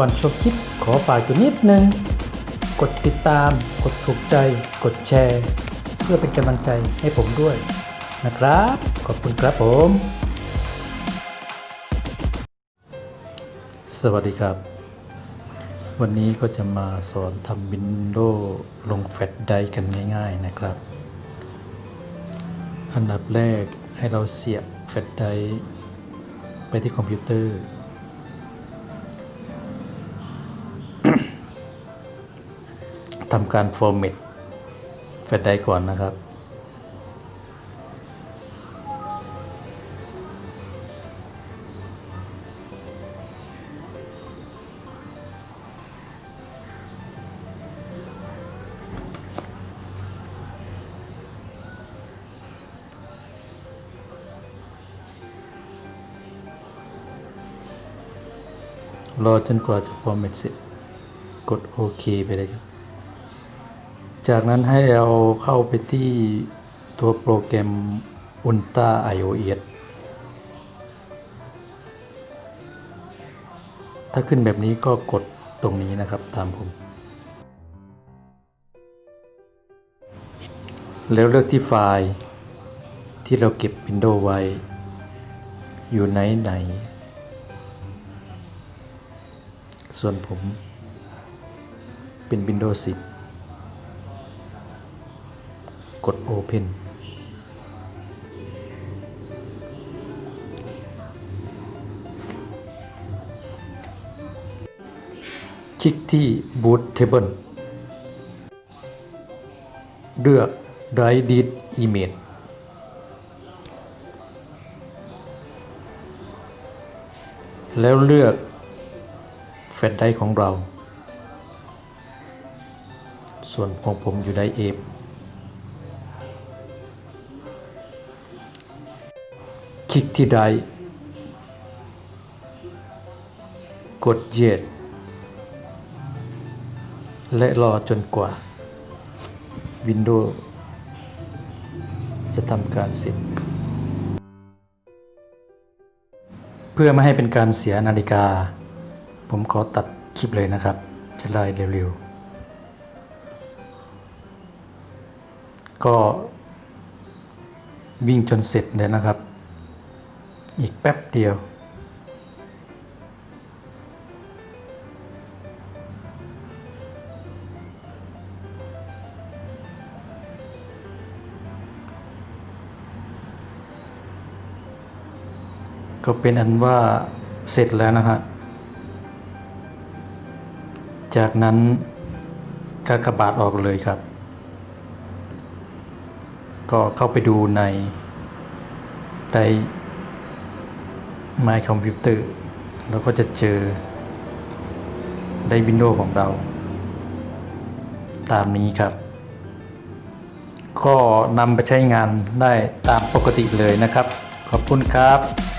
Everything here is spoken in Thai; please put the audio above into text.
ก่อนชมคลิปขอฝากตัวนิดนึง กดติดตาม กดถูกใจ กดแชร์ เพื่อเป็นกำลังใจให้ผมด้วยนะครับ ขอบคุณครับผม สวัสดีครับ วันนี้ก็จะมาสอนทำวินโดว์ลงแฟลชไดร์กันง่ายๆนะครับ อันดับแรกให้เราเสียบแฟลชไดร์ไปที่คอมพิวเตอร์ ทำการฟอร์แมตแฟลชไดร์ก่อนนะครับ รอจนกว่าจะฟอร์แมตเสร็จ กดโอเคไปเลยครับ จากนั้นให้เราเข้าไปที่ตัวโปรแกรม Ultra iOS ถ้าขึ้นแบบนี้ก็กดตรงนี้นะครับตามผม แล้วเลือกที่ไฟล์ที่เราเก็บ Windows ไว้ อยู่ไหนไหน ส่วนผมเป็น Windows 10 กด Open คลิกที่ Bootable เลือก Drive Disk Image แล้วเลือกแฟลชไดร์ของเรา ส่วนของผมอยู่ไดเอ คลิกที่ไดกด yes และรอจนกว่า Windows จะทำการเสร็จเพื่อไม่ให้เป็นการเสียนาฬิกา ผมขอตัดคลิปเลยนะครับ จะไล่เร็วๆ ก็วิ่งจนเสร็จเลยนะครับ อีกแป๊บเดียว ก็เป็นอันว่าเสร็จแล้วนะฮะจากนั้นกากบาทออกเลยครับ ก็เข้าไปดูในใน My Computer แล้วก็จะเจอได้วินโดว์ของเรา ตามนี้ครับ ก็นำไปใช้งานได้ตามปกติเลยนะครับ ขอบคุณครับ